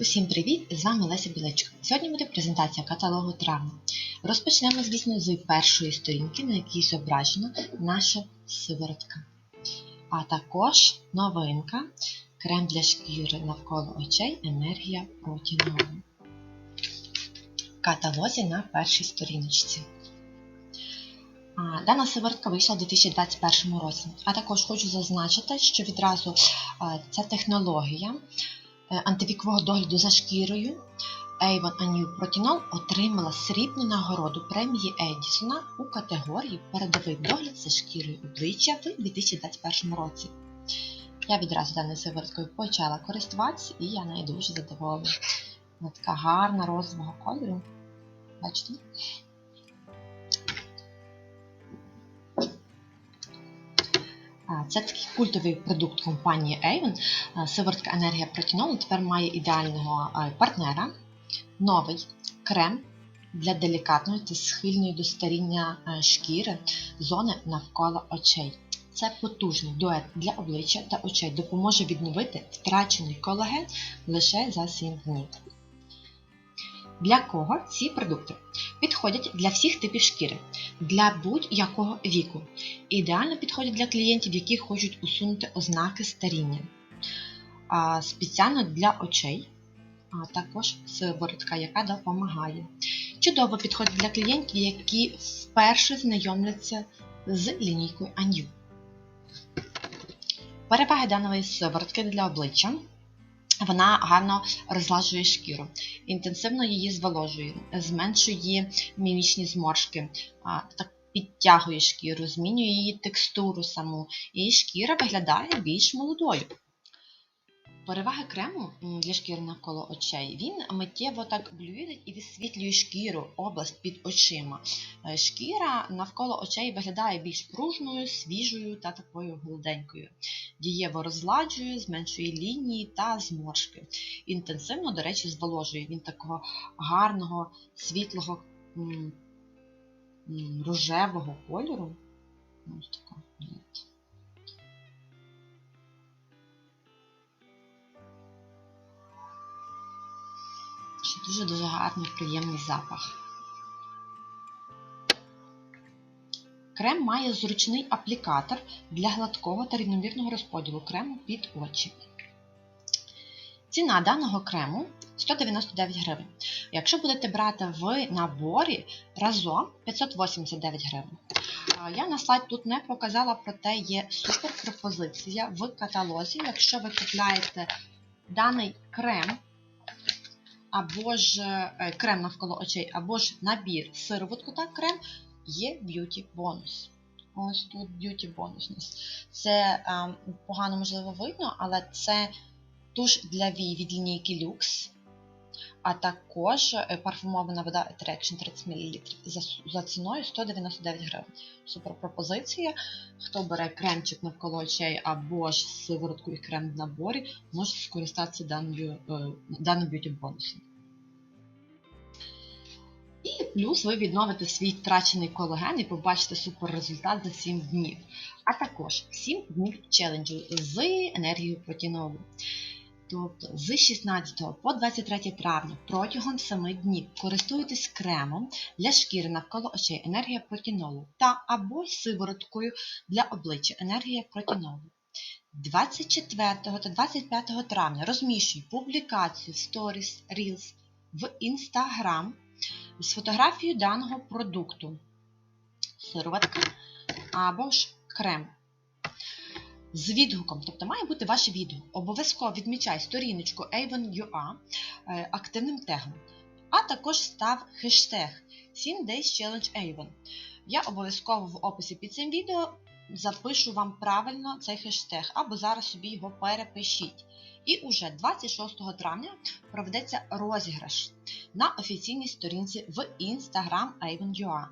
Усім привіт! З вами Леся Білечко. Сьогодні буде презентація каталогу травми. Розпочнемо, звісно, з першої сторінки, на якій зображена наша сиворотка. А також новинка крем для шкіри навколо очей енергія проти. В каталозі на першій сторіночці. Дана сиворотка вийшла у 2021 році. А також хочу зазначити, що відразу ця технологія е, антивікового догляду за шкірою Avon Anu Protinol отримала срібну нагороду премії Едісона у категорії Передовий догляд за шкірою обличчя в 2021 році. Я відразу даною сивороткою почала користуватися і я нею дуже задоволена. Вона така гарна розового кольору. Бачите? Це такий культовий продукт компанії Avon. Сиворотка енергія протінолу тепер має ідеального партнера. Новий крем для делікатної та схильної до старіння шкіри зони навколо очей. Це потужний дует для обличчя та очей допоможе відновити втрачений колаген лише за 7 днів. Для кого ці продукти? Підходять для всіх типів шкіри, для будь-якого віку. Ідеально підходять для клієнтів, які хочуть усунути ознаки старіння. Спеціально для очей, а також сиворотка, яка допомагає. Чудово підходить для клієнтів, які вперше знайомляться з лінійкою Аню. Переваги даної сиворотки для обличчя. Вона гарно розлажує шкіру, інтенсивно її зволожує, зменшує мімічні зморшки, підтягує шкіру, змінює її текстуру саму, і шкіра виглядає більш молодою. Переваги крему для шкіри навколо очей. Він миттєво так блюдить і висвітлює шкіру, область під очима. Е, Шкіра навколо очей виглядає більш пружною, свіжою та такою гладенькою. Дієво розладжує, зменшує лінії та зморшки. Інтенсивно, до речі, зволожує. Він такого гарного, світлого рожевого кольору. Ось така. Ще дуже-дуже гарний, приємний запах. Крем має зручний аплікатор для гладкого та рівномірного розподілу крему під очі. Ціна даного крему 199 гривень. Якщо будете брати в наборі разом 589 гривень. Я на слайд тут не показала, проте є супер пропозиція в каталозі. Якщо ви купляєте даний крем, або ж е, крем навколо очей, або ж набір сироватку та крем, є б'юті бонус. Ось тут б'юті бонус. Це погано можливо видно, але це туш для вій від лінійки Lux, а також е, парфумована вода Attraction 30 мл за, ціною 199 гривень. Супер пропозиція. Хто бере кремчик навколо очей або ж сиворотку і крем в наборі, може скористатися е, даним б'юті бонусом. І плюс ви відновите свій втрачений колаген і побачите супер результат за 7 днів. А також 7 днів челенджу з енергією протінолу. Тобто з 16 по 23 травня протягом 7 днів користуєтесь кремом для шкіри навколо очей енергія протінолу та або сивороткою для обличчя енергія протінолу. 24 та 25 травня розміщуй публікацію Stories Reels в Instagram з фотографією даного продукту, сироватка або ж крем. З відгуком, тобто має бути ваш відгук. Обов'язково відмічай сторіночку Avon.ua е, активним тегом, а також став хештег 7 Days Challenge Avon. Я обов'язково в описі під цим відео запишу вам правильно цей хештег, або зараз собі його перепишіть. І уже 26 травня проведеться розіграш на офіційній сторінці в Instagram Avon.ua.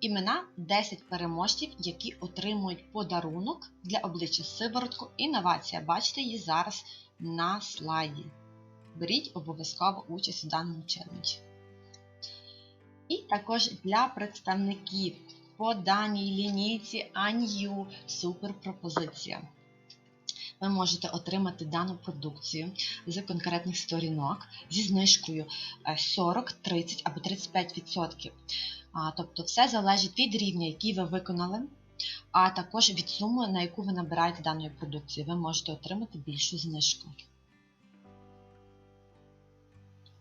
Імена 10 переможців, які отримують подарунок для обличчя сиворотку інновація. Бачите її зараз на слайді. Беріть обов'язково участь у даному челенджі. І також для представників по даній лінійці Анью супер пропозиція. ви можете отримати дану продукцію з конкретних сторінок зі знижкою е, 40, 30 або 35%. Тобто все залежить від рівня, який ви виконали, а також від суми, на яку ви набираєте даної продукції. Ви можете отримати більшу знижку.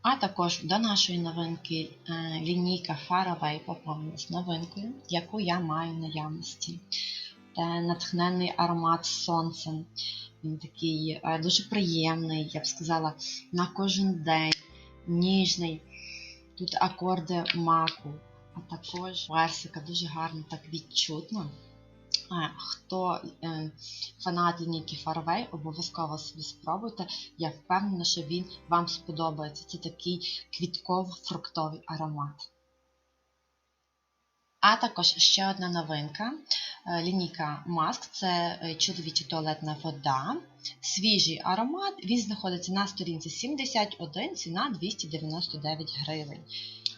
А також до нашої новинки е, лінійка Faraway поповнена з новинкою, яку я маю в наявності. Це натхненний аромат сонцем. Він такий е, дуже приємний, я б сказала, на кожен день, ніжний. Тут акорди маку, а також персика дуже гарно так відчутно. Хто е, фанат лінійки Faraway, обов'язково собі спробуйте. Я впевнена, що він вам сподобається. Це такий квітково-фруктовий аромат. А також ще одна новинка. Е, Лінійка Mask це е, чоловіча туалетна вода. Свіжий аромат. Він знаходиться на сторінці 71, ціна 299 гривень.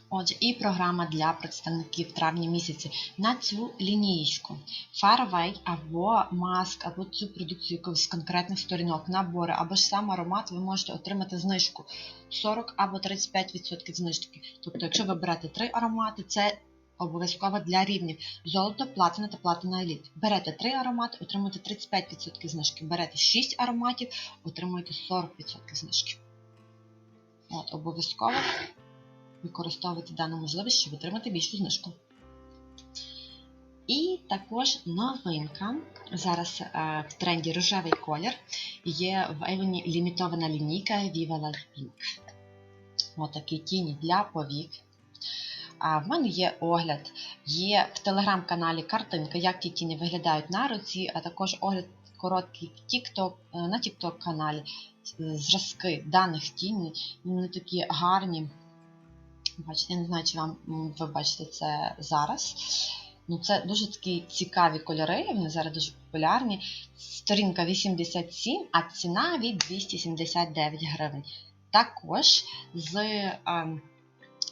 Отже, і програма для представників травня місяці на цю лінієчку. Faraway або Mask, або цю продукцію з конкретних сторінок, набори, або ж сам аромат, ви можете отримати знижку 40 або 35% знижки. Тобто, якщо ви берете три аромати, це обов'язково для рівнів золото, платина та платина еліт. Берете 3 аромати, отримуєте 35% знижки. Берете 6 ароматів, отримуєте 40% знижки. От, обов'язково використовуйте дану можливість, щоб отримати більшу знижку. І також новинка. Зараз е, в тренді рожевий колір є в Avon лімітована лінійка Viva La Pink. Отакі тіні для повік. А в мене є огляд, є в телеграм-каналі картинка, як ті тіні виглядають на руці, а також огляд короткий TikTok, е, на TikTok каналі зразки даних тіней. Вони такі гарні. Бачите, я не знаю, чи вам ви бачите це зараз. Ну, Це дуже такі цікаві кольори, вони зараз дуже популярні. Сторінка 87, а ціна від 279 гривень. Також з ем,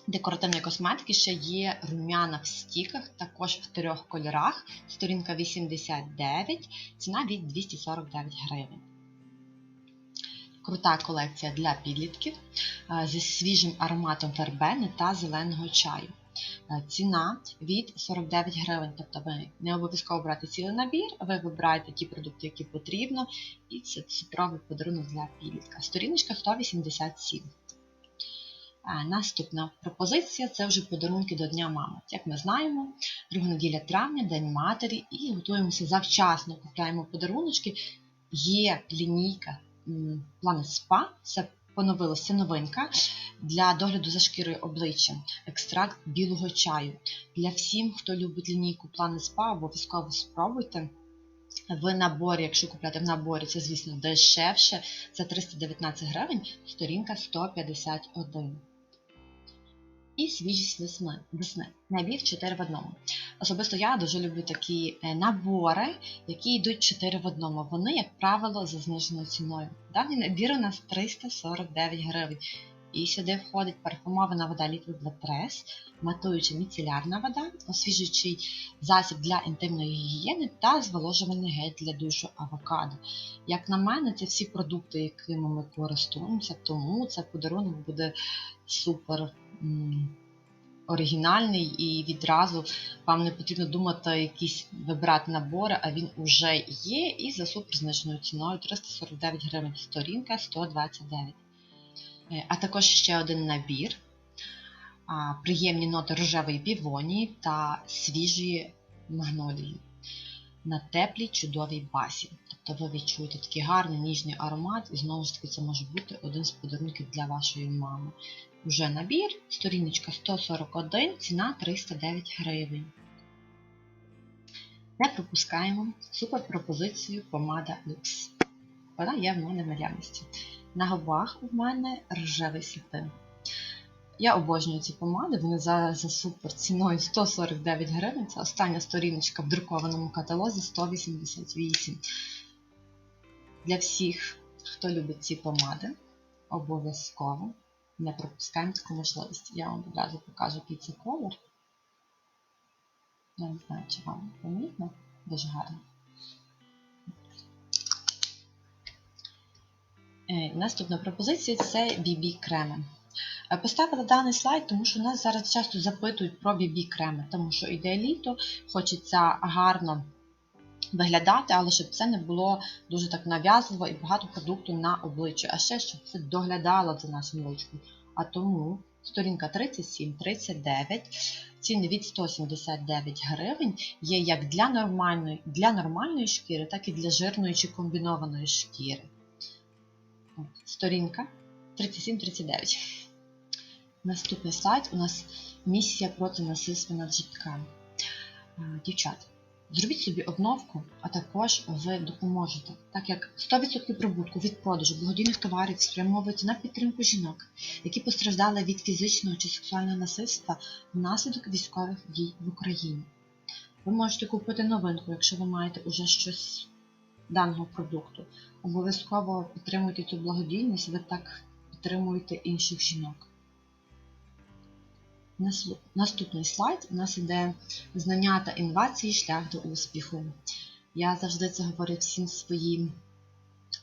декоративної косметики ще є рум'яна в стіках, також в трьох кольорах. Сторінка 89, ціна від 249 гривень. Крута колекція для підлітків е, зі свіжим ароматом вербени та зеленого чаю. Е, Ціна від 49 гривень, тобто ви не обов'язково брати цілий набір, ви вибираєте ті продукти, які потрібно, і це цукровий подарунок для підлітка. Сторіночка 187. Наступна пропозиція це вже подарунки до Дня мами. Як ми знаємо, друга неділя травня, День матері, і готуємося завчасно, купляємо подаруночки. Є лінійка Planet Spa, це поновилася новинка для догляду за шкірою обличчя, екстракт білого чаю. Для всім, хто любить лінійку Planet Spa, обов'язково спробуйте. В наборі, якщо купляти в наборі, це, звісно, дешевше, це 319 гривень, сторінка 151. І свіжість весни. Набір 4 в одному. Особисто я дуже люблю такі е, набори, які йдуть 4 в одному. Вони, як правило, за зниженою ціною. Даний набір у нас 349 гривень. І сюди входить парфумована вода Liquid Latress, матуюча міцелярна вода, освіжуючий засіб для інтимної гігієни та зволожувальний гель для душу авокадо. Як на мене, це всі продукти, якими ми користуємося, тому це подарунок буде супер оригінальний і відразу вам не потрібно думати якісь вибирати набори, а він вже є і за супер зниженою ціною 349 гривень сторінка 129. Е, А також ще один набір. Приємні ноти рожевої півонії та свіжої магнолії на теплій чудовій базі. Тобто ви відчуєте такий гарний ніжний аромат, і знову ж таки це може бути один з подарунків для вашої мами. Уже набір, сторіночка 141, ціна 309 гривень. Не пропускаємо супер пропозицію помада Lux. Вона є в мене в наявності. На губах у мене рожевий сатин. Я обожнюю ці помади, вони за, за супер ціною 149 гривень. Це остання сторіночка в друкованому каталозі 188. Для всіх, хто любить ці помади, обов'язково не пропускаємо таку можливість. Я вам одразу покажу, який це колір. Я не знаю, чи вам помітно. Дуже гарно. Е, Наступна пропозиція це BB креми. Е, Поставила даний слайд, тому що нас зараз часто запитують про BB креми, тому що іде літо, хочеться гарно виглядати, але щоб це не було дуже так нав'язливо і багато продукту на обличчі, а ще щоб це доглядало за нашим личком. А тому сторінка 37-39, ціни від 179 гривень є як для нормальної, для нормальної шкіри, так і для жирної чи комбінованої шкіри. Сторінка 37-39. Наступний слайд у нас місія проти насильства над житками. Е, Дівчата, зробіть собі обновку, а також ви допоможете, так як 100% прибутку від продажу благодійних товарів спрямовується на підтримку жінок, які постраждали від фізичного чи сексуального насильства внаслідок військових дій в Україні. Ви можете купити новинку, якщо ви маєте уже щось даного продукту. Обов'язково підтримуйте цю благодійність, ви так підтримуєте інших жінок. Наступний слайд у нас іде знання та інновації шлях до успіху. Я завжди це говорю всім своїм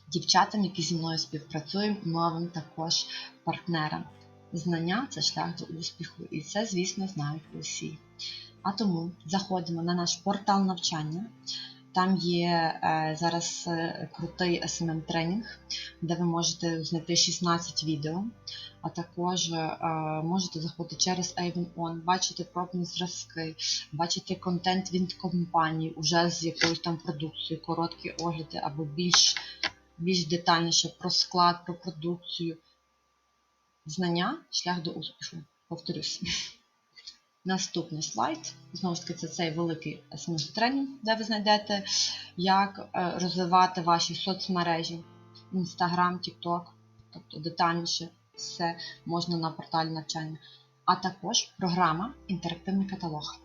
дівчатам, які зі мною співпрацюють, новим також партнерам. Знання це шлях до успіху, і це, звісно, знають усі. А тому заходимо на наш портал навчання. Там є е, зараз е, крутий smm тренінг, де ви можете знайти 16 відео, а також е, можете заходити через Avon On, бачити пробні зразки, бачити контент від компанії уже з якоюсь там продукцією, короткі огляди або більш, більш детальніше про склад, про продукцію. Знання шлях до успіху. Повторюсь. Наступний слайд. Знову ж таки, це цей великий SMS тренінг, де ви знайдете, як е, розвивати ваші соцмережі, Instagram, TikTok, тобто детальніше все можна на порталі навчання. А також програма Інтерактивний каталог.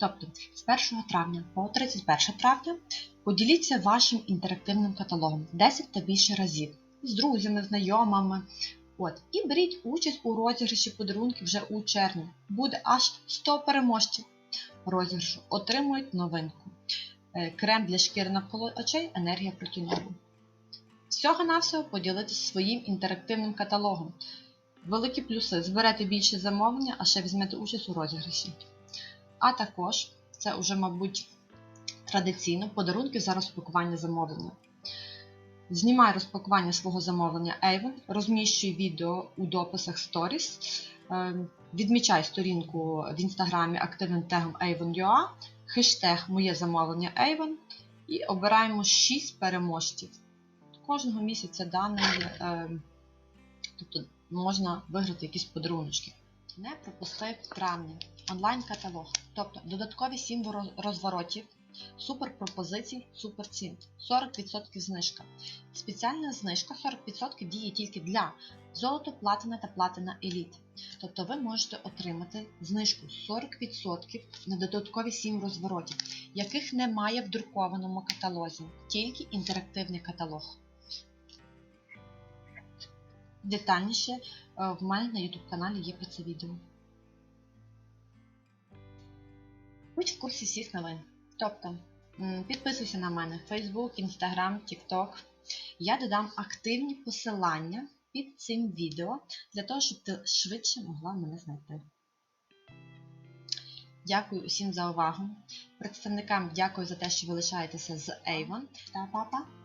Тобто з 1 травня по 31 травня поділіться вашим інтерактивним каталогом 10 та більше разів з друзями, знайомими. От, і беріть участь у розіграші подарунків вже у червні. Буде аж 100 переможців розіграшу. Отримують новинку. Е, Крем для шкіри навколо очей, енергія проти ногу. Всього-навсього поділитися своїм інтерактивним каталогом. Великі плюси. Зберете більше замовлення, а ще візьмете участь у розіграші. А також, це вже, мабуть, традиційно подарунки за розпакування замовлення. Знімай розпакування свого замовлення Avon, розміщуй відео у дописах Stories, е, відмічай сторінку в інстаграмі активним тегом Avon.ua, хештег Моє замовлення Avon і обираємо 6 переможців. Кожного місяця даний, е, тобто можна виграти якісь подаруночки. Не пропусти в травні онлайн-каталог, тобто додаткові 7 розворотів, супер пропозицій, супер цін, 40% знижка. Спеціальна знижка 40% діє тільки для золото, платина та платина еліт. Тобто ви можете отримати знижку 40% на додаткові 7 розворотів, яких немає в друкованому каталозі, тільки інтерактивний каталог. Детальніше е, в мене на YouTube каналі є про це відео. Будь в курсі всіх новин. Тобто, підписуйся на мене Facebook, Instagram, TikTok. Я додам активні посилання під цим відео для того, щоб ти швидше могла мене знайти. Дякую усім за увагу. Представникам дякую за те, що ви лишаєтеся з Avon та папа.